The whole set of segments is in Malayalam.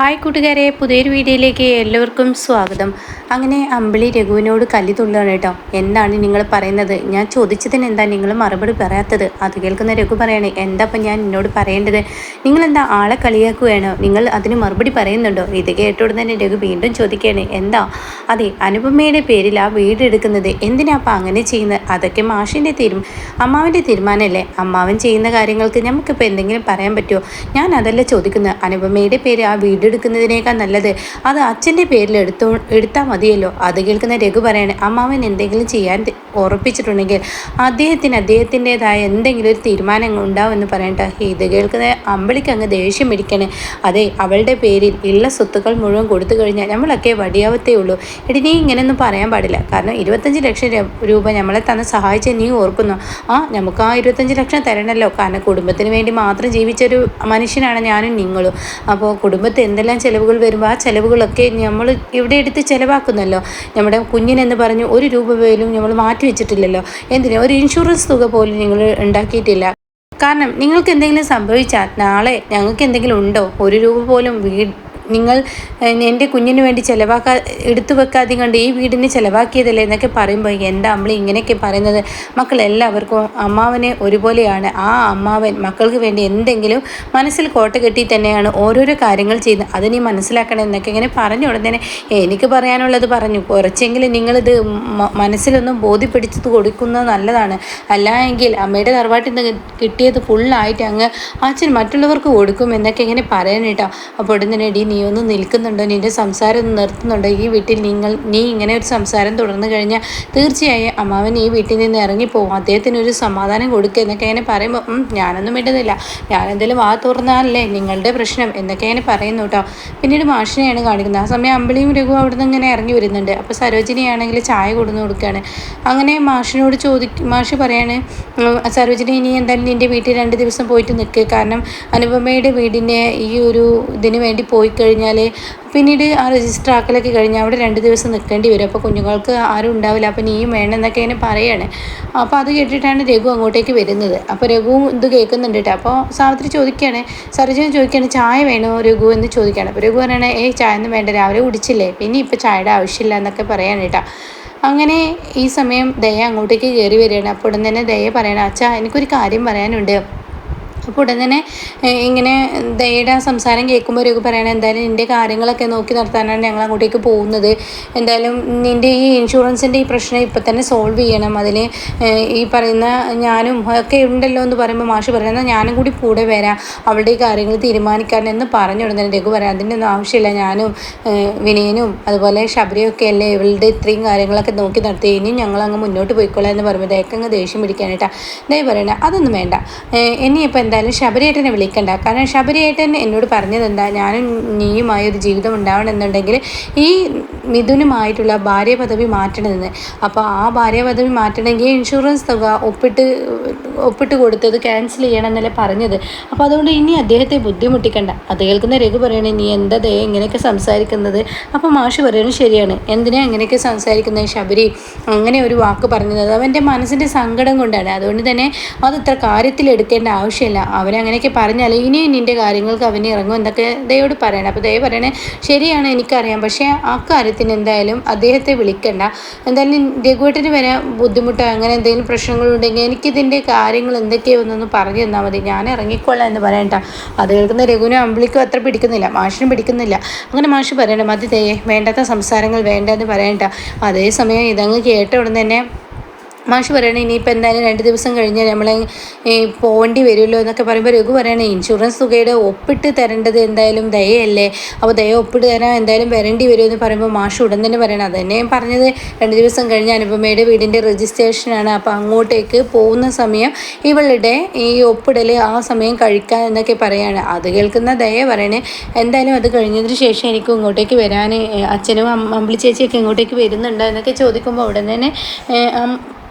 ഹായ് കൂട്ടുകാരെ പുതിയൊരു വീഡിയോയിലേക്ക് എല്ലാവർക്കും സ്വാഗതം. അങ്ങനെ അമ്പിളി രഘുവിനോട് കല്ലി തുള്ളാണ് കേട്ടോ. എന്താണ് നിങ്ങൾ പറയുന്നത്? ഞാൻ ചോദിച്ചതിന് എന്താ നിങ്ങൾ മറുപടി പറയാത്തത്? അത് കേൾക്കുന്ന രഘു പറയാണ് എന്താ ഇപ്പം ഞാൻ എന്നോട് പറയേണ്ടത്? നിങ്ങൾ എന്താ ആളെ കളിയാക്കുകയാണോ? നിങ്ങൾ അതിന് മറുപടി പറയുന്നുണ്ടോ? ഇത് കേട്ടോട് തന്നെ രഘു വീണ്ടും ചോദിക്കുകയാണ് എന്താ? അതെ അനുപമയുടെ പേരിൽ ആ വീട് എടുക്കുന്നത് എന്തിനാ അപ്പം അങ്ങനെ ചെയ്യുന്നത്? അതൊക്കെ മാഷിന്റെ തീരും അമ്മാവിന്റെ തീരുമാനമല്ലേ? അമ്മാവൻ ചെയ്യുന്ന കാര്യങ്ങൾക്ക് നമുക്കിപ്പോൾ എന്തെങ്കിലും പറയാൻ പറ്റുമോ ഞാൻ അതല്ല ചോദിക്കുന്നത് അനുപമയുടെ പേര് ആ വീട് എടുക്കുന്നതിനേക്കാൾ നല്ലത്. അത് അച്ഛന്റെ പേരിൽ എടുത്തോ എടുത്താൽ മതിയല്ലോ. അത് കേൾക്കുന്ന രഘു പറയാണ് അമ്മാവൻ എന്തെങ്കിലും ചെയ്യാൻ ഉറപ്പിച്ചിട്ടുണ്ടെങ്കിൽ അദ്ദേഹത്തിന് അദ്ദേഹത്തിന്റെതായ എന്തെങ്കിലും ഒരു തീരുമാനം ഉണ്ടാവുമെന്ന് പറയട്ടെ ഇത് കേൾക്കുന്ന അമ്പിളിക്ക് അങ്ങ് ദേഷ്യം പിടിക്കണേ. അതെ അവളുടെ പേരിൽ ഉള്ള സ്വത്തുക്കൾ മുഴുവൻ കൊടുത്തു കഴിഞ്ഞാൽ നമ്മളൊക്കെ വടിയാവത്തേ ഉള്ളൂ. എടി നീ ഇങ്ങനെയൊന്നും പറയാൻ പാടില്ല. കാരണം ഇരുപത്തഞ്ച് ലക്ഷം രൂപ നമ്മളെ തന്നെ സഹായിച്ച നീ ഓർക്കുന്നു. ആ നമുക്ക് ആ ഇരുപത്തഞ്ച് ലക്ഷം തരണമല്ലോ കാരണം കുടുംബത്തിന് വേണ്ടി മാത്രം ജീവിച്ചൊരു മനുഷ്യനാണ് ഞാനും നിങ്ങളും. അപ്പോൾ കുടുംബത്തിൽ എന്തെല്ലാം ചിലവുകൾ വരുമ്പോൾ ആ ചിലവുകളൊക്കെ നമ്മൾ ഇവിടെ എടുത്ത് ചിലവാക്കുന്നല്ലോ. നമ്മുടെ കുഞ്ഞിനെന്ന് പറഞ്ഞ് ഒരു രൂപ പോലും നമ്മൾ മാറ്റി വെച്ചിട്ടില്ലല്ലോ. എന്തിനാ? ഒരു ഇൻഷുറൻസ് തുക പോലും നിങ്ങൾ ഉണ്ടാക്കിയിട്ടില്ല. കാരണം നിങ്ങൾക്ക് എന്തെങ്കിലും സംഭവിച്ചാൽ നാളെ ഞങ്ങൾക്ക് എന്തെങ്കിലും ഉണ്ടോ? ഒരു രൂപ പോലും വീട് നിങ്ങൾ എന്റെ കുഞ്ഞിന് വേണ്ടി ചിലവാക്കാ എടുത്തു വെക്കാതെ കണ്ട് ഈ വീടിന് ചിലവാക്കിയതല്ലേ എന്നൊക്കെ പറയുമ്പോൾ എന്റെ അമ്മളി ഇങ്ങനെയൊക്കെ പറയുന്നത് മക്കളെല്ലാവർക്കും അമ്മാവനെ ഒരുപോലെയാണ്. ആ അമ്മാവൻ മക്കൾക്ക് വേണ്ടി എന്തെങ്കിലും മനസ്സിൽ കോട്ട കെട്ടി തന്നെയാണ് ഓരോരോ കാര്യങ്ങൾ ചെയ്യുന്നത്. അതിനെ മനസ്സിലാക്കണം എന്നൊക്കെ ഇങ്ങനെ പറഞ്ഞു ഉടനെ എനിക്ക് പറയാനുള്ളത് പറഞ്ഞു. കുറച്ചെങ്കിലും നിങ്ങളിത് മനസ്സിലൊന്നും ബോധ്യപ്പെടുത്തി കൊടുക്കുന്നത് നല്ലതാണ്. അല്ല എങ്കിൽ അമ്മയുടെ തറവാട്ടിൽ നിന്ന് കിട്ടിയത് ഫുള്ളായിട്ട് അങ്ങ് അച്ഛൻ മറ്റുള്ളവർക്ക് കൊടുക്കും എന്നൊക്കെ ഇങ്ങനെ പറയാനിട്ടോ അപ്പോൾ ഉടനെ ഡി നീ ഒന്ന് നിൽക്കുന്നുണ്ടോ? നിന്റെ സംസാരം ഒന്ന് നിർത്തുന്നുണ്ടോ? ഈ വീട്ടിൽ നിങ്ങൾ നീ ഇങ്ങനെ ഒരു സംസാരം തുടർന്നു കഴിഞ്ഞാൽ തീർച്ചയായും അമ്മാവൻ ഈ വീട്ടിൽ നിന്ന് ഇറങ്ങിപ്പോവും. അദ്ദേഹത്തിന് ഒരു സമാധാനം കൊടുക്കുക എന്നൊക്കെ ഇങ്ങനെ പറയുമ്പോൾ ഞാനൊന്നും വിടുന്നില്ല ഞാനെന്തെങ്കിലും വാ തുറന്നാലല്ലേ നിങ്ങളുടെ പ്രശ്നം എന്നൊക്കെ ഇങ്ങനെ പറയുന്നു കേട്ടോ. പിന്നീട് മാഷിനെയാണ് കാണിക്കുന്നത്. ആ സമയം അമ്പിളിയും രഘു അവിടെ നിന്ന് ഇങ്ങനെ ഇറങ്ങി വരുന്നുണ്ട്. അപ്പോൾ സരോജിനിയാണെങ്കിൽ ചായ കൊടുന്നു കൊടുക്കുകയാണ്. അങ്ങനെ മാഷിനോട് ചോദിക്കും മാഷ് പറയാണ് സരോജിനി ഇനി എന്തായാലും നിന്റെ വീട്ടിൽ രണ്ട് ദിവസം പോയിട്ട് നിൽക്കുക കാരണം അനുപമയുടെ വീടിന്റെ ഈ ഒരു ഇതിന് വേണ്ടി പോയി കഴിഞ്ഞാൽ പിന്നീട് ആ രജിസ്റ്റർ ആക്കലൊക്കെ കഴിഞ്ഞാൽ അവിടെ രണ്ട് ദിവസം നിൽക്കേണ്ടി വരും. അപ്പോൾ കുഞ്ഞുങ്ങൾക്ക് ആരും ഉണ്ടാവില്ല. അപ്പോൾ നീയും വേണം എന്നൊക്കെ ഇങ്ങനെ പറയാണ്. അപ്പോൾ അത് കേട്ടിട്ടാണ് രഘു അങ്ങോട്ടേക്ക് വരുന്നത്. അപ്പോൾ രഘു ഇത് കേൾക്കുന്നുണ്ട് കേട്ടോ. അപ്പോൾ സാവിത്രി ചോദിക്കുകയാണ് സർജന ചോദിക്കുകയാണ് ചായ വേണോ രഘു എന്ന് ചോദിക്കുകയാണ്. അപ്പോൾ രഘു പറയണേ ഏ ചായ ഒന്നും വേണ്ട. രാവിലെ കുടിച്ചില്ലേ? പിന്നെ ഇപ്പോൾ ചായയുടെ ആവശ്യമില്ല എന്നൊക്കെ പറയാണ് കേട്ടോ. അങ്ങനെ ഈ സമയം ദയ അങ്ങോട്ടേക്ക് കയറി വരികയാണ്. അപ്പോൾ ഉടൻ തന്നെ ദയ പറയണം അച്ഛാ എനിക്കൊരു കാര്യം പറയാനുണ്ട്. അപ്പോൾ ഉടൻ തന്നെ ഇങ്ങനെ ദയയുടെ സംസാരം കേൾക്കുമ്പോൾ ഒരു പറയണത് എന്തായാലും നിന്റെ കാര്യങ്ങളൊക്കെ നോക്കി നടത്താനാണ് ഞങ്ങൾ അങ്ങോട്ടേക്ക് പോകുന്നത്. എന്തായാലും നിന്റെ ഈ ഇൻഷുറൻസിന്റെ ഈ പ്രശ്നം ഇപ്പം തന്നെ സോൾവ് ചെയ്യണം. അതിൽ ഈ പറയുന്ന ഞാനും ഒക്കെ ഉണ്ടല്ലോ എന്ന് പറയുമ്പോൾ മാഷ് പറയുന്നത് ഞാനും കൂടി കൂടെ വരാം. അവളുടെ ഈ കാര്യങ്ങൾ തീരുമാനിക്കാൻ എന്ന് പറഞ്ഞു ഉടനെ രഘു പറയാം. അതിന്റെ ഒന്നും ആവശ്യമില്ല. ഞാനും വിനയനും അതുപോലെ ശബരിയൊക്കെ അല്ലേ ഇവളുടെ ഇത്രയും കാര്യങ്ങളൊക്കെ നോക്കി നടത്തി ഇനിയും ഞങ്ങൾ അങ്ങ് മുന്നോട്ട് പോയിക്കോളാം എന്ന് പറയുമ്പോൾ ദയക്കങ്ങ് ദേഷ്യം പിടിക്കാനായിട്ടാണ് ദയ പറയണേ. അതൊന്നും വേണ്ട. ഇനിയിപ്പോൾ എന്തായാലും ശബരിയേട്ടനെ വിളിക്കണ്ട. കാരണം ശബരിയേട്ടൻ എന്നോട് പറഞ്ഞത് എന്താ ഞാനും നീയുമായ ഒരു ജീവിതം ഉണ്ടാവണമെന്നുണ്ടെങ്കിൽ ഈ മിഥുനുമായിട്ടുള്ള ഭാര്യ പദവി മാറ്റണമെന്ന്. അപ്പോൾ ആ ഭാര്യ പദവി മാറ്റണമെങ്കിൽ ഇൻഷുറൻസ് തുക ഒപ്പിട്ട് ഒപ്പിട്ട് കൊടുത്തത് ക്യാൻസൽ ചെയ്യണം എന്നല്ലേ പറഞ്ഞത്. അപ്പോൾ അതുകൊണ്ട് ഇനി അദ്ദേഹത്തെ ബുദ്ധിമുട്ടിക്കണ്ട. അത് കേൾക്കുന്ന രഘു പറയണേ നീ എന്താ ദേ ഇങ്ങനെയൊക്കെ സംസാരിക്കുന്നത്? അപ്പോൾ മാഷ് പറയണത് ശരിയാണ്. എന്തിനാ ഇങ്ങനെയൊക്കെ സംസാരിക്കുന്നത് ശബരി? അങ്ങനെ ഒരു വാക്ക് പറഞ്ഞത്. അവന്റെ മനസ്സിന്റെ സങ്കടം കൊണ്ടാണ്. അതുകൊണ്ട് തന്നെ അത് ഇത്ര കാര്യത്തിൽ എടുക്കേണ്ട ആവശ്യമില്ല. അവനങ്ങനെയൊക്കെ പറഞ്ഞാൽ ഇനി നിന്റെ കാര്യങ്ങൾക്ക് അവന് ഇറങ്ങും എന്നൊക്കെ ദയോട് പറയണം. അപ്പോൾ ദയ പറയണേ ശരിയാണ് എനിക്കറിയാം. പക്ഷേ ആ കാര്യത്തിന് എന്തായാലും അദ്ദേഹത്തെ വിളിക്കണ്ട. എന്തായാലും രഘുവേട്ടന് വരാൻ ബുദ്ധിമുട്ടോ അങ്ങനെ എന്തെങ്കിലും പ്രശ്നങ്ങളുണ്ടെങ്കിൽ എനിക്കിതിന്റെ കാര്യങ്ങൾ എന്തൊക്കെയാണെന്നൊന്ന് പറഞ്ഞു തന്നാൽ മതി. ഞാൻ ഇറങ്ങിക്കൊള്ളാം എന്ന് പറയണ്ട അത് കേൾക്കുന്ന രഘുവിനും അമ്പിളിക്കും അത്ര പിടിക്കുന്നില്ല. മാഷിനും പിടിക്കുന്നില്ല. അങ്ങനെ മാഷ് പറയണം മതി ദയേ വേണ്ടാത്ത സംസാരങ്ങൾ വേണ്ട എന്ന് പറയണ്ട അതേസമയം ഇതങ്ങ് കേട്ട ഉടൻ തന്നെ മാഷ് പറയണേ ഇനിയിപ്പോൾ എന്തായാലും രണ്ട് ദിവസം കഴിഞ്ഞ് നമ്മളെ പോകേണ്ടി വരുമല്ലോ എന്നൊക്കെ പറയുമ്പോൾ രഘു പറയണേ ഇൻഷുറൻസ് തുകയുടെ ഒപ്പിട്ട് തരേണ്ടത് എന്തായാലും ദയയല്ലേ? അപ്പോൾ ദയ ഒപ്പിട്ട് തരാൻ എന്തായാലും വരേണ്ടി വരും വരുമെന്ന് പറയുമ്പോൾ മാഷ് ഉടൻ തന്നെ പറയണം. അത് തന്നെ പറഞ്ഞത് രണ്ട് ദിവസം കഴിഞ്ഞ് അനുപമയുടെ വീടിന്റെ രജിസ്ട്രേഷനാണ് അപ്പോൾ അങ്ങോട്ടേക്ക് പോകുന്ന സമയം ഇവളുടെ ഈ ഒപ്പിടൽ ആ സമയം കഴിക്കാൻ എന്നൊക്കെ പറയാണ്. അത് കേൾക്കുന്ന ദയ പറയണേ എന്തായാലും അത് കഴിഞ്ഞതിന് ശേഷം എനിക്ക് ഇങ്ങോട്ടേക്ക് വരാൻ അച്ഛനും അമ്പിളി ചേച്ചിയൊക്കെ ഇങ്ങോട്ടേക്ക് വരുന്നുണ്ടോ എന്നൊക്കെ ചോദിക്കുമ്പോൾ ഉടൻ തന്നെ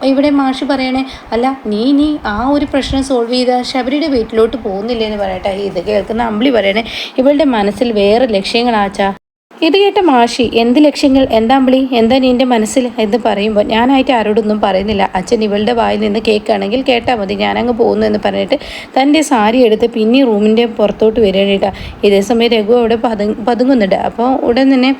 ഇവിടെ മാഷ് പറയണേ അല്ല നീ നീ ആ ഒരു പ്രശ്നം സോൾവ് ചെയ്ത ശബരിയുടെ വീട്ടിലോട്ട് പോകുന്നില്ലേ എന്ന് പറയട്ടെ. ഇത് കേൾക്കുന്ന അമ്പിളി പറയണേ ഇവളുടെ മനസ്സിൽ വേറെ ലക്ഷ്യങ്ങളാച്ചാ ഇത് കേട്ട മാഷി എന്ത് ലക്ഷ്യങ്ങൾ? എന്താ വിളി എന്താ നിന്റെ മനസ്സിൽ? എന്ന് പറയുമ്പോൾ ഞാനായിട്ട് ആരോടൊന്നും പറയുന്നില്ല. അച്ഛൻ ഇവളുടെ വായിൽ നിന്ന് കേൾക്കുകയാണെങ്കിൽ കേട്ടാൽ മതി. ഞാനങ്ങ് പോകുന്നു എന്ന് പറഞ്ഞിട്ട് തന്റെ സാരി എടുത്ത് പിന്നെ റൂമിന്റെ പുറത്തോട്ട് വരികയാണ് ഇതേ സമയം രഘു അവിടെ പതുങ്ങ പതുങ്ങുന്നുണ്ട്. അപ്പോൾ ഉടൻ തന്നെ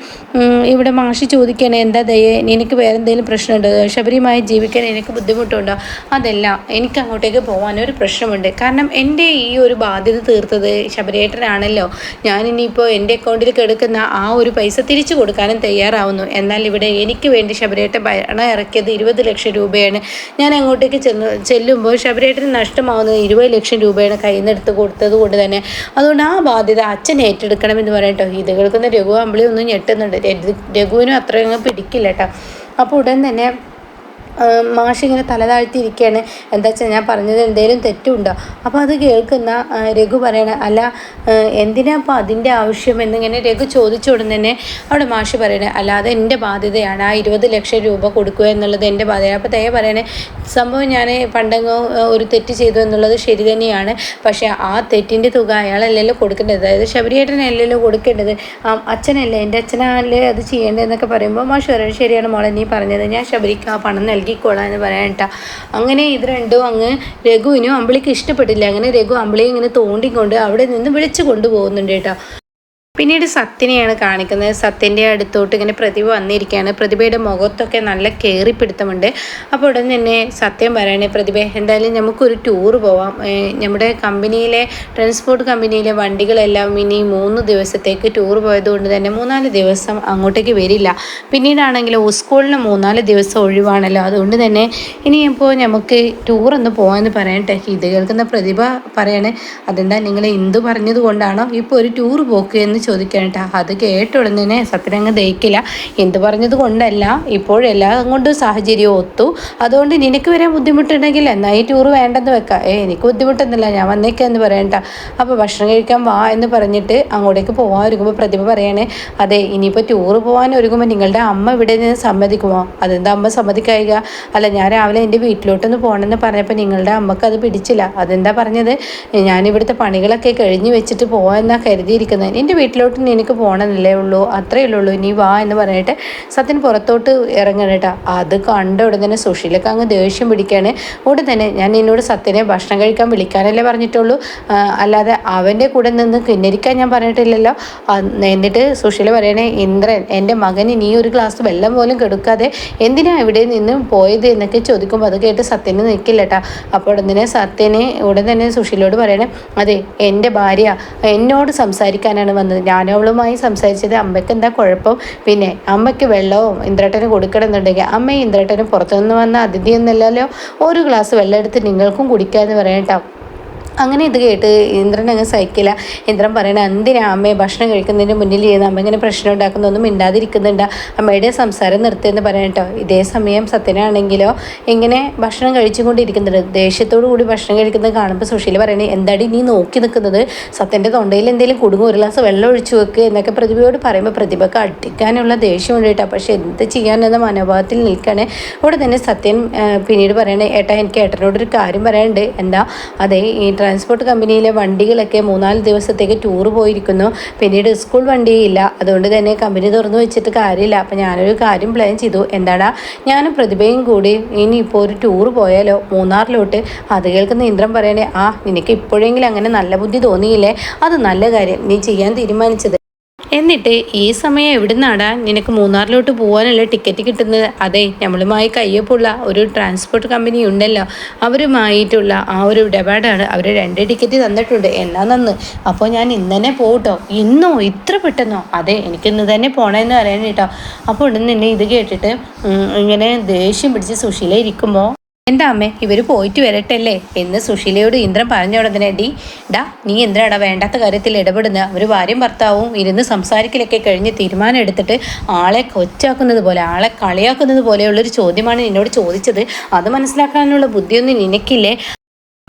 ഇവിടെ മാഷി ചോദിക്കണേ എന്താ ദയേ നിനക്ക് വേറെ എന്തെങ്കിലും പ്രശ്നമുണ്ടോ? ശബരിമായി ജീവിക്കാൻ എനിക്ക് ബുദ്ധിമുട്ടുണ്ടോ? അതല്ല എനിക്ക് അങ്ങോട്ടേക്ക് പോകാൻ ഒരു പ്രശ്നമുണ്ട്. കാരണം എന്റെ ഈ ഒരു ബാധ്യത തീർത്തത് ശബരിയേട്ടനാണല്ലോ. ഞാനിനിയിപ്പോൾ എന്റെ അക്കൗണ്ടിൽ കിടക്കുന്ന ആ ഒരു പൈസ തിരിച്ചു കൊടുക്കാനും തയ്യാറാവുന്നു. എന്നാൽ ഇവിടെ എനിക്ക് വേണ്ടി ശബരേട്ട പണം ഇറക്കിയത് ഇരുപത് ലക്ഷം രൂപയാണ്. ഞാൻ അങ്ങോട്ടേക്ക് ചെന്ന് ചെല്ലുമ്പോൾ ശബരേട്ടന് നഷ്ടമാവുന്നത് ഇരുപത് ലക്ഷം രൂപയാണ് കയ്യിൽ നിന്ന് എടുത്ത് കൊടുത്തത് കൊണ്ട് തന്നെ. അതുകൊണ്ട് ആ ബാധ്യത അച്ഛൻ ഏറ്റെടുക്കണമെന്ന് പറയട്ടോ ഇത് കേൾക്കുന്ന രഘു അമ്പിളി ഒന്നും ഞെട്ടുന്നുണ്ട്. രഘു- രഘുവിനും അത്രയും പിടിക്കില്ല കേട്ടോ. അപ്പോൾ ഉടൻ തന്നെ ആ, മാഷ് ഇങ്ങനെ തല താഴ്ത്തിയിരിക്കുകയാണ് എന്താ വെച്ചാൽ ഞാൻ പറഞ്ഞത് എന്തെങ്കിലും തെറ്റുണ്ടോ? അപ്പോൾ അത് കേൾക്കുന്ന രഘു പറയണ അല്ല എന്തിനാ അപ്പോൾ അതിന്റെ ആവശ്യം? എന്നിങ്ങനെ രഘു ചോദിച്ച ഉടൻ തന്നെ അവിടെ മാഷ് പറയണേ അല്ലാതെ എന്റെ ബാധ്യതയാണ് ആ ഇരുപത് ലക്ഷം രൂപ കൊടുക്കുക എന്നുള്ളത് എന്റെ ബാധ്യത. അപ്പോൾ തയ്യ പറയണേ സംഭവം ഞാൻ പണ്ടങ്ങോ ഒരു തെറ്റ് ചെയ്തു എന്നുള്ളത് ശരി തന്നെയാണ്. പക്ഷേ ആ തെറ്റിന്റെ തുക അയാളല്ലല്ലോ കൊടുക്കേണ്ടത്. അതായത് ശബരിയേട്ടനല്ലല്ലോ കൊടുക്കേണ്ടത്. അച്ഛനല്ലേ? എന്റെ അച്ഛനല്ലേ അത് ചെയ്യേണ്ടതെന്നൊക്കെ പറയുമ്പോൾ മാഷ് പറയണം ശരിയാണ് മോളെ നീ പറഞ്ഞത്. ഞാൻ ശബരിക്ക് ആ പണം നൽകിക്കോളാം എന്ന് പറയാൻ കേട്ടോ അങ്ങനെ ഇത് രണ്ടും അങ്ങ് രഘുവിനും അമ്പിളിക്ക് ഇഷ്ടപ്പെട്ടില്ല. അങ്ങനെ രഘു അമ്പിളിയെ ഇങ്ങനെ തോണ്ടിക്കൊണ്ട് അവിടെ നിന്ന് വിളിച്ചു കൊണ്ടുപോകുന്നുണ്ട് കേട്ടോ. പിന്നീട് സത്യനെയാണ് കാണിക്കുന്നത്. സത്യന്റെ അടുത്തോട്ട് ഇങ്ങനെ പ്രതിഭ വന്നിരിക്കുകയാണ്. പ്രതിഭയുടെ മുഖത്തൊക്കെ നല്ല കയറിപ്പിടുത്തമുണ്ട് അപ്പോൾ ഉടൻ തന്നെ സത്യം പറയണേ പ്രതിഭ എന്തായാലും നമുക്കൊരു ടൂർ പോവാം. നമ്മുടെ കമ്പനിയിലെ ട്രാൻസ്പോർട്ട് കമ്പനിയിലെ വണ്ടികളെല്ലാം ഇനി മൂന്ന് ദിവസത്തേക്ക് ടൂർ പോയതുകൊണ്ട് തന്നെ മൂന്നാൽ ദിവസം അങ്ങോട്ടേക്ക് വരില്ല. പിന്നീടാണെങ്കിൽ സ്കൂളിന് മൂന്നാൽ ദിവസം ഒഴിവാണല്ലോ. അതുകൊണ്ട് തന്നെ ഇനിയിപ്പോൾ നമുക്ക് ടൂർ ഒന്ന് പോകാമെന്ന് പറയട്ടെ. ഇത് കേൾക്കുന്ന പ്രതിഭ പറയണേ അതെന്താ നിങ്ങൾ എന്ത് പറഞ്ഞത് കൊണ്ടാണോ ഇപ്പോൾ ഒരു ടൂർ പോക്ക് എന്ന് ചോദിക്കാൻ കേട്ടോ അത് കേട്ട ഉടനെ സത്യനങ്ങ് ദഹിക്കില്ല. എന്ത് പറഞ്ഞത് കൊണ്ടല്ല. ഇപ്പോഴെല്ലാം കൊണ്ടും സാഹചര്യം ഒത്തു. അതുകൊണ്ട് നിനക്ക് വരാൻ ബുദ്ധിമുട്ടുണ്ടെങ്കിൽ എന്നാൽ ഈ ടൂർ വേണ്ടെന്ന് വെക്കാം. ഏ എനിക്ക് ബുദ്ധിമുട്ടൊന്നുമില്ല. ഞാൻ വന്നേക്കാന്ന് പറയണ്ട. അപ്പോൾ ഭക്ഷണം കഴിക്കാൻ വാ എന്ന് പറഞ്ഞിട്ട് അങ്ങോട്ടേക്ക് പോകാൻ ഒരുങ്ങുമ്പോൾ പ്രതിഭ പറയണേ അതെ ഇനിയിപ്പോൾ ടൂർ പോകാൻ ഒരുങ്ങുമ്പോൾ നിങ്ങളുടെ അമ്മ ഇവിടെ നിന്ന് സമ്മതിക്കുമോ? അതെന്താ അമ്മ സമ്മതിക്കായിക? അല്ല ഞാൻ രാവിലെ എന്റെ വീട്ടിലോട്ടൊന്ന് പോകണമെന്ന് പറഞ്ഞപ്പോൾ നിങ്ങളുടെ അമ്മയ്ക്ക് അത് പിടിച്ചില്ല. അതെന്താ പറഞ്ഞത്? ഞാൻ ഇവിടുത്തെ പണികളൊക്കെ കഴിഞ്ഞ് വെച്ചിട്ട് പോകാമെന്നാണ് കരുതിയിരിക്കുന്നത് എന്റെ വീട്ടിലോട്ട് ഇനി എനിക്ക് പോകണമെന്നല്ലേ ഉള്ളൂ അത്രയേ ഉള്ളൂ ഇനി വാ എന്ന് പറഞ്ഞിട്ട് സത്യൻ പുറത്തോട്ട് ഇറങ്ങണം കേട്ടോ. അത് കണ്ട ഉടൻ തന്നെ സുഷീലൊക്കെ അങ്ങ് ദേഷ്യം പിടിക്കുകയാണ്. ഉടൻ തന്നെ ഞാൻ എന്നോട് സത്യനെ ഭക്ഷണം കഴിക്കാൻ വിളിക്കാനല്ലേ പറഞ്ഞിട്ടുള്ളൂ. അല്ലാതെ അവന്റെ കൂടെ നിന്ന് കിന്നരിക്കാൻ ഞാൻ പറഞ്ഞിട്ടില്ലല്ലോ. എന്നിട്ട് സുഷീല പറയണേ ഇന്ദ്രൻ എന്റെ മകന് നീ ഒരു ഗ്ലാസ് വെള്ളം പോലും കെടുക്കാതെ എന്തിനാ ഇവിടെ നിന്ന് പോയത്? എന്നൊക്കെ ചോദിക്കുമ്പോൾ അത് കേട്ട് സത്യന് നിൽക്കില്ല അപ്പോൾ ഉടൻ തന്നെ സത്യനെ ഉടൻ തന്നെ സുഷീലോട് പറയണേ അതെ എന്റെ ഭാര്യ എന്നോട് സംസാരിക്കാനാണ് വന്നത്. ഞാനവളുമായി സംസാരിച്ചത് അമ്മയ്ക്ക് എന്താ കുഴപ്പം? പിന്നെ അമ്മയ്ക്ക് വെള്ളവും ഇന്ദ്രട്ടന് കൊടുക്കണമെന്നുണ്ടെങ്കിൽ അമ്മയും ഇന്ദ്രട്ടനും പുറത്തുനിന്ന് വന്ന അതിഥി എന്നല്ലല്ലോ ഒരു ഗ്ലാസ് വെള്ളം എടുത്ത് നിങ്ങൾക്കും കുടിക്കാമെന്ന് പറയട്ടോ അങ്ങനെ ഇത് കേട്ട് ഇന്ദ്രൻ അങ്ങ് സഹിക്കില്ല. ഇന്ദ്രൻ പറയണ എന്തിനാ അമ്മയെ ഭക്ഷണം കഴിക്കുന്നതിന് മുന്നിൽ ചെയ്യുന്ന അമ്മ ഇങ്ങനെ പ്രശ്നം ഉണ്ടാക്കുന്നൊന്നും മിണ്ടാതിരിക്കുന്നുണ്ട്. അമ്മയുടെ സംസാരം നിർത്തിയെന്ന് പറയട്ടോ ഇതേ സമയം സത്യനാണെങ്കിലോ ഇങ്ങനെ ഭക്ഷണം കഴിച്ചുകൊണ്ടിരിക്കുന്നുണ്ട്. ദേഷ്യത്തോടു കൂടി ഭക്ഷണം കഴിക്കുന്നത് കാണുമ്പോൾ സുശീല പറയണേ എന്താടി നീ നോക്കി നിൽക്കുന്നത്? സത്യന്റെ തൊണ്ടയിൽ എന്തെങ്കിലും കുടുങ്ങും ഒരു ഗ്ലാസ് വെള്ളം ഒഴിച്ചു വെക്ക് എന്നൊക്കെ പ്രതിഭയോട് പറയുമ്പോൾ പ്രതിഭക്ക് അടിക്കാനുള്ള ദേഷ്യമുണ്ട് കേട്ടോ. പക്ഷേ എന്ത് ചെയ്യാനെന്ന മനോഭാവത്തിൽ നിൽക്കണേ. അവിടെ തന്നെ സത്യൻ പിന്നീട് പറയണേ ഏട്ടാ എനിക്ക് ഏട്ടനോടൊരു കാര്യം പറയാനുണ്ട്. എന്താ? അതെ ഈ ട്രാൻസ്പോർട്ട് കമ്പനിയിലെ വണ്ടികളൊക്കെ മൂന്നാൽ ദിവസത്തേക്ക് ടൂർ പോയിരിക്കുന്നു. പിന്നീട് സ്കൂൾ വണ്ടിയില്ല. അതുകൊണ്ട് തന്നെ കമ്പനി തുറന്നു വെച്ചിട്ട് കാര്യമില്ല. അപ്പം ഞാനൊരു കാര്യം പ്ലാൻ ചെയ്തു. എന്താടാ ഞാനും പ്രതിഭയും കൂടി ഇനിയിപ്പോൾ ഒരു ടൂർ പോയാലോ? മൂന്നാറിലോട്ട്. അത് കേൾക്കുന്ന ഇന്ദ്രൻ പറയണേ ആ നിനക്ക് ഇപ്പോഴെങ്കിലും അങ്ങനെ നല്ല ബുദ്ധി തോന്നിയില്ലേ? അത് നല്ല കാര്യം. നീ ചെയ്യാൻ തീരുമാനിച്ചത് എന്നിട്ട് ഈ സമയം എവിടുന്നാടാ നിനക്ക് മൂന്നാറിലോട്ട് പോകാനല്ലേ ടിക്കറ്റ് കിട്ടുന്നത്? അതെ നമ്മളുമായി കയ്യൊപ്പുള്ള ഒരു ട്രാൻസ്പോർട്ട് കമ്പനി ഉണ്ടല്ലോ. അവരുമായിട്ടുള്ള ആ ഒരു ഇടപാടാണ് അവർ രണ്ട് ടിക്കറ്റ് തന്നിട്ടുണ്ട്. എന്നാ നന്ന്? അപ്പോൾ ഞാൻ ഇന്ന് പോകട്ടോ ഇന്നോ? ഇത്ര പെട്ടെന്നോ? അതെ എനിക്ക് ഇന്ന് തന്നെ പോകണമെന്ന് പറയാൻ കേട്ടോ. അപ്പോൾ ഉണ്ടെന്ന് തന്നെ ഇത് കേട്ടിട്ട് ഇങ്ങനെ ദേഷ്യം പിടിച്ച് സുശീല ഇരിക്കുമ്പോൾ എന്താ അമ്മ ഇവർ പോയിട്ട് വരട്ടല്ലേ? എന്ന് സുശീലയോട് ഇന്ദ്രൻ പറഞ്ഞ ഉടനെ ഡി ഡാ നീ എന്തിനാടാ വേണ്ടാത്ത കാര്യത്തിൽ ഇടപെടുന്ന? ഒരു ഭാര്യയും ഭർത്താവും ഇരുന്ന് സംസാരിക്കലൊക്കെ കഴിഞ്ഞ് തീരുമാനം എടുത്തിട്ട് ആളെ കൊച്ചാക്കുന്നത് പോലെ ആളെ കളിയാക്കുന്നത് പോലെയുള്ളൊരു ചോദ്യമാണ് നിന്നോട് ചോദിച്ചത്. അത് മനസ്സിലാക്കാനുള്ള ബുദ്ധിയൊന്നും നിനക്കില്ലേ?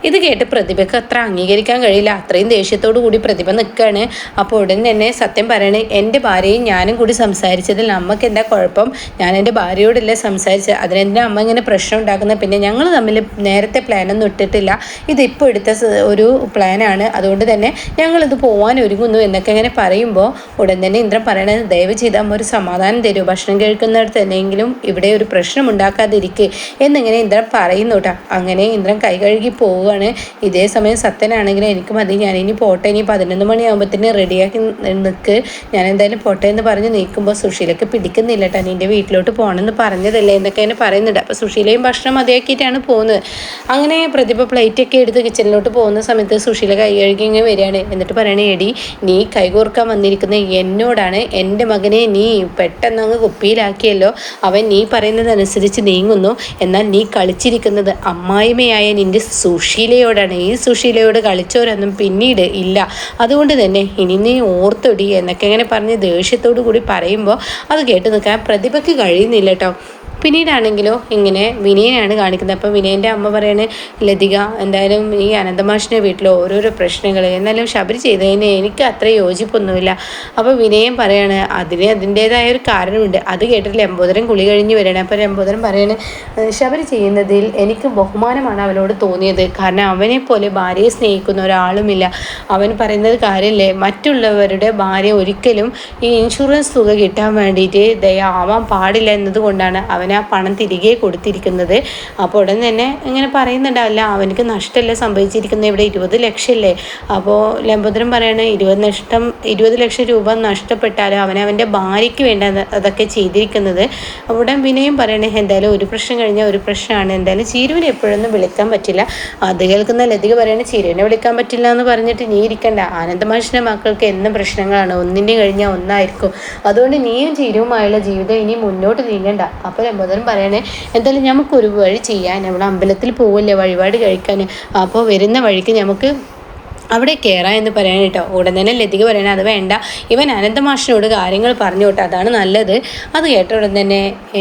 ഇത് കേട്ട് പ്രതിഭയ്ക്ക് അത്ര അംഗീകരിക്കാൻ കഴിയില്ല. അത്രയും ദേഷ്യത്തോടു കൂടി പ്രതിഭ നിൽക്കുകയാണ് അപ്പോൾ ഉടൻ തന്നെ സത്യം പറയണേ എന്റെ ഭാര്യയും ഞാനും കൂടി സംസാരിച്ചതിൽ അമ്മയ്ക്ക് എന്താ കുഴപ്പം? ഞാൻ എന്റെ ഭാര്യയോടല്ലേ സംസാരിച്ചത്. അതിനെന്തിനാ അമ്മ ഇങ്ങനെ പ്രശ്നം ഉണ്ടാക്കുന്നത്? പിന്നെ ഞങ്ങൾ തമ്മിൽ നേരത്തെ പ്ലാനൊന്നും ഇട്ടിട്ടില്ല. ഇതിപ്പോൾ എടുത്ത ഒരു പ്ലാനാണ് അതുകൊണ്ട് തന്നെ ഞങ്ങളിത് പോകാൻ ഒരുങ്ങുന്നു എന്നൊക്കെ ഇങ്ങനെ പറയുമ്പോൾ ഉടൻ തന്നെ ഇന്ദ്രൻ പറയണത് ദയവ് ചെയ്ത് അമ്മ ഒരു സമാധാനം തരൂ. ഭക്ഷണം കഴിക്കുന്നിടത്ത് തന്നെയെങ്കിലും ഇവിടെ ഒരു പ്രശ്നം ഉണ്ടാക്കാതിരിക്കുക എന്നിങ്ങനെ ഇന്ദ്രൻ പറയുന്നു കേട്ടോ. അങ്ങനെ ഇന്ദ്രൻ കൈ കഴുകി പോവുകയാണ്. ഇതേ സമയം സത്യനാണെങ്കിലും എനിക്ക് മതി ഞാൻ ഇനി പോട്ടെ ഇനി പതിനൊന്ന് മണിയാകുമ്പോഴത്തേന് റെഡിയാക്കി നിൽക്ക് ഞാൻ എന്തായാലും പോട്ടെ എന്ന് പറഞ്ഞ് നീക്കുമ്പോൾ സുശീലയ്ക്ക് പിടിക്കുന്നില്ല കേട്ടോ നിന്റെ വീട്ടിലോട്ട് പോകണമെന്ന് പറഞ്ഞതല്ലേ എന്നൊക്കെ എന്നെ പറയുന്നുണ്ട്. അപ്പോൾ സുശീലയും ഭക്ഷണം മതിയാക്കിയിട്ടാണ് പോകുന്നത് അങ്ങനെ പ്രതിഭ പ്ലേറ്റൊക്കെ എടുത്ത് കിച്ചണിലോട്ട് പോകുന്ന സമയത്ത് സുശീല കൈ കഴുകി ഇങ്ങനെ വരികയാണ്. എന്നിട്ട് പറയണേ എടി നീ കൈകോർക്കാൻ വന്നിരിക്കുന്ന എന്നോടാണ് എന്റെ മകനെ നീ പെട്ടെന്ന് അങ്ങ് കുപ്പിയിലാക്കിയല്ലോ. അവൻ നീ പറയുന്നതനുസരിച്ച് നീങ്ങുന്നു. എന്നാൽ നീ കളിച്ചിരിക്കുന്നത് അമ്മായിമയായ നിന്റെ സുശീലയോടാണ്. ഈ സുശീലയോട് കളിച്ചവരൊന്നും പിന്നീട് ഇല്ല. അതുകൊണ്ട് തന്നെ ഇനി നീ ഓർത്തൊടി എന്നൊക്കെ ഇങ്ങനെ പറഞ്ഞ് ദേഷ്യത്തോടു കൂടി പറയുമ്പോൾ അത് കേട്ട് നിൽക്കാൻ പ്രതിഭയ്ക്ക് കഴിയുന്നില്ല കേട്ടോ പിന്നീടാണെങ്കിലോ ഇങ്ങനെ വിനയനാണ് കാണിക്കുന്നത്. അപ്പോൾ വിനയന്റെ അമ്മ പറയണേ ലതിക എന്തായാലും ഈ അനന്തമാഷിന്റെ വീട്ടിൽ ഓരോരോ പ്രശ്നങ്ങൾ എന്നാലും ശബരി ചെയ്തതിന് എനിക്ക് അത്ര യോജിപ്പൊന്നുമില്ല. അപ്പോൾ വിനയൻ പറയാണ് അതിന് അതിന്റേതായ ഒരു കാരണമുണ്ട്. അത് കേട്ടിട്ട് ലംബോദരൻ കുളി കഴിഞ്ഞ് വരണേ അപ്പോൾ ലംബോദരൻ പറയാണ് ശബരി ചെയ്യുന്നതിൽ എനിക്ക് ബഹുമാനമാണ് അവനോട് തോന്നിയത്. കാരണം അവനെ പോലെ ഭാര്യയെ സ്നേഹിക്കുന്ന ഒരാളുമില്ല. അവൻ പറയുന്നത് കാര്യമല്ലേ മറ്റുള്ളവരുടെ ഭാര്യ ഒരിക്കലും ഈ ഇൻഷുറൻസ് തുക കിട്ടാൻ വേണ്ടിയിട്ട് ദയാവാൻ പാടില്ല എന്നതുകൊണ്ടാണ് അവൻ ആ പണം തിരികെ കൊടുത്തിരിക്കുന്നത്. അപ്പോൾ ഉടൻ തന്നെ ഇങ്ങനെ പറയുന്നുണ്ടാവില്ല അവനക്ക് നഷ്ടമല്ല സംഭവിച്ചിരിക്കുന്നത്? ഇവിടെ ഇരുപത് ലക്ഷമല്ലേ? അപ്പോൾ ലംബോദരം പറയണ ഇരുപത് നഷ്ടം ഇരുപത് ലക്ഷം രൂപ നഷ്ടപ്പെട്ടാലും അവൻ അവന്റെ ഭാര്യയ്ക്ക് വേണ്ട അതൊക്കെ ചെയ്തിരിക്കുന്നത്. അവിടെ വിനയും പറയണേ എന്തായാലും ഒരു പ്രശ്നം കഴിഞ്ഞാൽ ഒരു പ്രശ്നമാണ്. എന്തായാലും ചീരുവിനെ എപ്പോഴൊന്നും വിളിക്കാൻ പറ്റില്ല. അത് കേൾക്കുന്ന ലതിക പറയണേ ചീരുവിനെ വിളിക്കാൻ പറ്റില്ല എന്ന് പറഞ്ഞിട്ട് നീ ഇരിക്കണ്ട. ആനന്ദമാഷിന്റെ മക്കൾക്ക് എന്നും പ്രശ്നങ്ങളാണ്. ഒന്നിന്റെ കഴിഞ്ഞാൽ ഒന്നായിരിക്കും. അതുകൊണ്ട് നീയും ചീരുവുമായുള്ള ജീവിതം ഇനി മുന്നോട്ട് നീങ്ങണ്ട. അപ്പോൾ ലംബോദരൻ പറയണേ എന്തായാലും നമുക്കൊരു വഴി ചെയ്യാൻ നമ്മൾ അമ്പലത്തിൽ പോവില്ലേ വഴിപാട് കഴിക്കാൻ. അപ്പോൾ വരുന്ന വഴിക്ക് നമുക്ക് അവിടെ കയറാം എന്ന് പറയാൻ കേട്ടോ. ഉടൻ തന്നെ ലതിക പറയണേ അത് വേണ്ട. ഇവൻ അനന്തമാഷിനോട് കാര്യങ്ങൾ പറഞ്ഞു കേട്ടോ. അതാണ് നല്ലത്. അത് കേട്ട ഉടൻ തന്നെ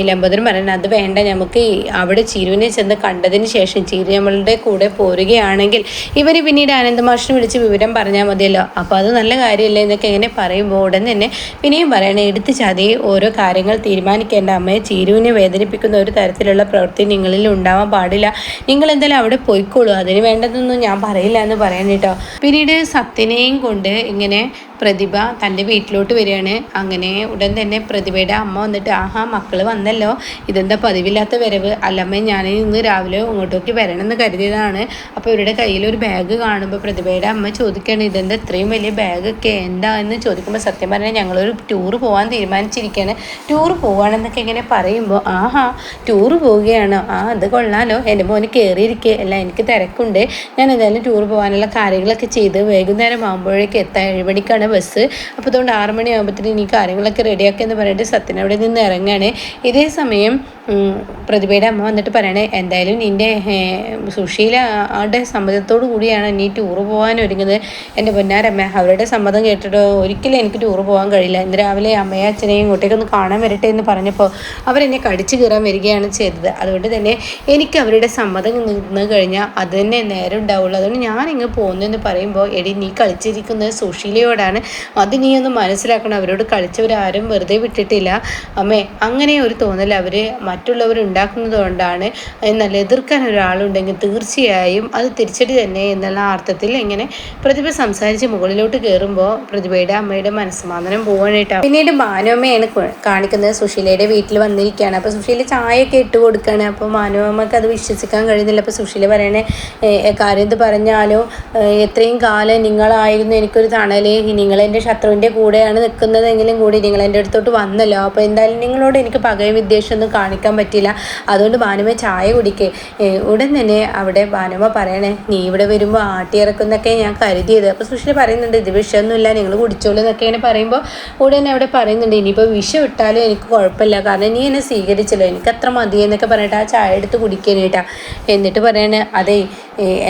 ലംബോദരൻ പറയണേ അത് വേണ്ട. നമുക്ക് അവിടെ ചിരുവിനെ ചെന്ന് കണ്ടതിന് ശേഷം ചിരു നമ്മളുടെ കൂടെ പോരുകയാണെങ്കിൽ ഇവർ പിന്നീട് അനന്തമാഷിനെ വിളിച്ച് വിവരം പറഞ്ഞാൽ മതിയല്ലോ. അപ്പോൾ അത് നല്ല കാര്യമല്ലേ എന്നൊക്കെ ഇങ്ങനെ പറയുമ്പോൾ ഉടൻ തന്നെ പിന്നെയും പറയണേ എടുത്ത് ചതി. ഓരോ കാര്യങ്ങൾ തീരുമാനിക്കേണ്ട. അമ്മയെ ചീരുവിനെ വേദനിപ്പിക്കുന്ന ഒരു തരത്തിലുള്ള പ്രവൃത്തി നിങ്ങളിൽ ഉണ്ടാവാൻ പാടില്ല. നിങ്ങൾ എന്തായാലും അവിടെ പോയിക്കോളൂ. അതിന് വേണ്ടതൊന്നും ഞാൻ പറയില്ല എന്ന് പറയാൻ കേട്ടോ. പിന്നീട് സത്യനെയും കൊണ്ട് ഇങ്ങനെ പ്രതിഭ തന്റെ വീട്ടിലോട്ട് വരികയാണ്. അങ്ങനെ ഉടൻ തന്നെ പ്രതിഭയുടെ അമ്മ വന്നിട്ട് ആഹാ മക്കൾ വന്നല്ലോ. ഇതെന്താ പതിവില്ലാത്ത വരവ്? അല്ലമ്മ ഞാൻ ഇന്ന് രാവിലെ ഇങ്ങോട്ടേക്ക് വരണമെന്ന് കരുതിയതാണ്. അപ്പോൾ ഇവരുടെ കയ്യിൽ ഒരു ബാഗ് കാണുമ്പോൾ പ്രതിഭയുടെ അമ്മ ചോദിക്കുകയാണ് ഇതെന്താ ഇത്രയും വലിയ ബാഗൊക്കെ എന്താ? എന്ന് ചോദിക്കുമ്പോൾ സത്യം പറഞ്ഞാൽ ഞങ്ങളൊരു ടൂർ പോകാൻ തീരുമാനിച്ചിരിക്കുകയാണ്. ടൂർ പോവാണെന്നൊക്കെ ഇങ്ങനെ പറയുമ്പോൾ ആഹാ ടൂർ പോവുകയാണ്. ആ അത് കൊള്ളാലോ. എന്റെ മോന് കയറിയിരിക്കുക അല്ല എനിക്ക് തിരക്കുണ്ട്. ഞാൻ എന്തായാലും ടൂർ പോകാനുള്ള കാര്യങ്ങളൊക്കെ ചെയ്ത് വൈകുന്നേരം ആകുമ്പോഴേക്ക് എത്താൻ ഏഴുമണിക്കാണ് ബസ്. അപ്പോൾ അതുകൊണ്ട് ആറ് മണിയാകുമ്പോഴത്തേന് ഇനി കാര്യങ്ങളൊക്കെ റെഡിയാക്കുക എന്ന് പറഞ്ഞിട്ട് സത്യൻ അവിടെ നിന്ന് ഇറങ്ങുകയാണ് ഇതേ സമയം പ്രതിഭയുടെ അമ്മ വന്നിട്ട് പറയണേ എന്തായാലും നിന്റെ സുശീലയുടെ സമ്മതത്തോടു കൂടിയാണ് നീ ടൂർ പോകാൻ ഒരുങ്ങുന്നത്. എന്റെ പൊന്നാരമ്മ അവരുടെ സമ്മതം കേട്ടിട്ട് ഒരിക്കലും എനിക്ക് ടൂർ പോകാൻ കഴിയില്ല. ഇന്ന് രാവിലെ അമ്മയെ അച്ഛനെയും ഇങ്ങോട്ടേക്കൊന്ന് കാണാൻ വരട്ടെ എന്ന് പറഞ്ഞപ്പോൾ അവരെന്നെ കടിച്ചു കയറാൻ വരികയാണ് ചെയ്തത്. അതുകൊണ്ട് തന്നെ എനിക്ക് അവരുടെ സമ്മതം നിന്ന് കഴിഞ്ഞാൽ അത് തന്നെ നേരം ഉണ്ടാവുള്ളൂ. അതുകൊണ്ട് ഞാൻ ഇങ്ങ് പോകുന്നതെന്ന് പറയുമ്പോൾ എടി നീ കളിച്ചിരിക്കുന്നത് സുശീലയോടാണ്. അത് നീ ഒന്ന് മനസ്സിലാക്കണം. അവരോട് കളിച്ചവരാരും വെറുതെ വിട്ടിട്ടില്ല. അമ്മേ അങ്ങനെ ഒരു തോന്നൽ അവർ മറ്റുള്ളവർ ഉണ്ടാക്കുന്നത് കൊണ്ടാണ് എന്നാൽ എതിർക്കാൻ ഒരാളുണ്ടെങ്കിൽ തീർച്ചയായും അത് തിരിച്ചടി തന്നെ എന്നുള്ള അർത്ഥത്തിൽ ഇങ്ങനെ പ്രതിഭ സംസാരിച്ച് മുകളിലോട്ട് കയറുമ്പോൾ പ്രതിഭയുടെ അമ്മയുടെ മനസ്സമാധാനം പോവാനായിട്ടാണ് പിന്നീട് മാനവമ്മയാണ് കാണിക്കുന്നത്. സുശീലയുടെ വീട്ടിൽ വന്നിരിക്കുകയാണ്. അപ്പോൾ സുശീല ചായയൊക്കെ ഇട്ട് കൊടുക്കുകയാണ്. അപ്പോൾ മാനവമ്മക്ക് അത് വിശ്വസിക്കാൻ കഴിയുന്നില്ല. അപ്പോൾ സുശീല പറയണേ കാര്യം എന്ത് പറഞ്ഞാലും? എത്രയും കാലം നിങ്ങളായിരുന്നു എനിക്കൊരു തണൽ നിങ്ങളെന്റെ ശത്രുവിന്റെ കൂടെയാണ് നിൽക്കുന്നതെങ്കിലും കൂടി നിങ്ങൾ എന്റെ അടുത്തോട്ട് വന്നല്ലോ. അപ്പോൾ എന്തായാലും നിങ്ങളോട് എനിക്ക് പകയും വിദ്വേഷമൊന്നും കാണിക്കാൻ പറ്റില്ല അതുകൊണ്ട് ഭാനുമ ചായ കുടിക്കേ. ഉടൻ തന്നെ അവിടെ ഭാനുമ പറയണേ നീ ഇവിടെ വരുമ്പോൾ ആട്ടിയിറക്കുന്നൊക്കെ ഞാൻ കരുതിയത്. അപ്പോൾ സുഷിൽ പറയുന്നുണ്ട് ഇത് വിഷമൊന്നുമില്ല നിങ്ങൾ കുടിച്ചോളൂ എന്നൊക്കെ ഇങ്ങനെ പറയുമ്പോൾ ഉടൻ അവിടെ പറയുന്നുണ്ട് ഇനിയിപ്പോൾ വിഷം ഇട്ടാലും എനിക്ക് കുഴപ്പമില്ല. കാരണം നീ എന്നെ സ്വീകരിച്ചല്ലോ. എനിക്ക് അത്ര മതി എന്നൊക്കെ പറഞ്ഞിട്ട് ആ ചായ എടുത്ത് കുടിക്കാനായിട്ടാ എന്നിട്ട് പറയണേ അതെ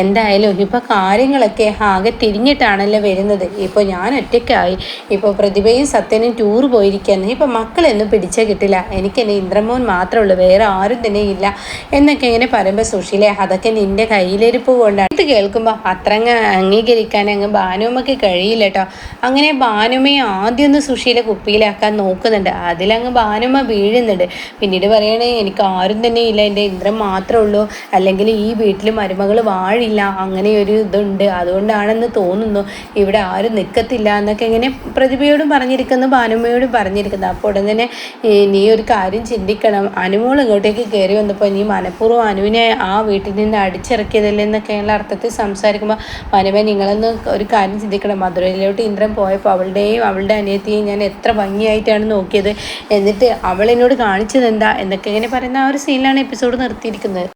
എന്തായാലും ഇപ്പോൾ കാര്യങ്ങളൊക്കെ ആകെ തിരിഞ്ഞിട്ടാണല്ലോ വരുന്നത്. ഇപ്പോൾ ഞാൻ ഒറ്റയ്ക്കായി. ഇപ്പോൾ പ്രതിഭയും സത്യനും ടൂർ പോയിരിക്കുകയാണ്. ഇപ്പോൾ മക്കളെന്നും പിടിച്ചേ കിട്ടില്ല. എനിക്കെന്നെ ഇന്ദ്രമോൻ മാത്രമേ ഉള്ളൂ. വേറെ ആരും തന്നെ ഇല്ല. എന്നൊക്കെ ഇങ്ങനെ പറയുമ്പോൾ സുഷീലെ അതൊക്കെ നിന്റെ കയ്യിലിരിപ്പ് കൊണ്ടാണ് ഇത് കേൾക്കുമ്പോൾ അത്ര അങ്ങ് അംഗീകരിക്കാൻ അങ്ങ് ഭാനുമ്മക്ക് കഴിയില്ല കേട്ടോ അങ്ങനെ ഭാനുമ്മയെ ആദ്യം ഒന്ന് സുഷീലെ കുപ്പിയിലാക്കാൻ നോക്കുന്നുണ്ട്. അതിലങ്ങ് ഭാനുമ്മ വീഴുന്നുണ്ട്. പിന്നീട് പറയണേ എനിക്ക് ആരും തന്നെ ഇല്ല. എന്റെ ഇന്ദ്രൻ മാത്രമേ ഉള്ളൂ. അല്ലെങ്കിൽ ഈ വീട്ടിൽ മരുമകൾ വാഴില്ല. അങ്ങനെ ഒരു ഇതുണ്ട്. അതുകൊണ്ടാണെന്ന് തോന്നുന്നു. ഇവിടെ ആരും നിൽക്കത്തില്ല എന്നൊക്കെ ഇങ്ങനെ പ്രതിഭയോടും പറഞ്ഞിരിക്കുന്നു ഭാനുമ്മയോടും പറഞ്ഞിരിക്കുന്നു. അപ്പോൾ ഉടൻ തന്നെ "ഏ, നീ ഒരു കാര്യം ചിന്തിക്കണം. അനുമോൾ ഇങ്ങോട്ടേക്ക് കയറി വന്നപ്പോൾ നീ മനഃപൂർവം അനുവിനെ ആ വീട്ടിൽ നിന്ന് അടിച്ചിറക്കിയതല്ലേ എന്നൊക്കെയുള്ള അർത്ഥത്തിൽ സംസാരിക്കുമ്പോൾ മനമ നിങ്ങളെന്ന് ഒരു കാര്യം ചിന്തിക്കണം. മധുരയിലോട്ട് ഇന്ദ്രൻ പോയപ്പോൾ അവളുടെയും അവളുടെ അനിയത്തിയെയും ഞാൻ എത്ര ഭംഗിയായിട്ടാണ് നോക്കിയത്. എന്നിട്ട് അവൾ എന്നോട് കാണിച്ചത് എന്താ എന്നൊക്കെ ഇങ്ങനെ പറയുന്ന ആ ഒരു സീനിലാണ് എപ്പിസോഡ് നിർത്തിയിരിക്കുന്നത്.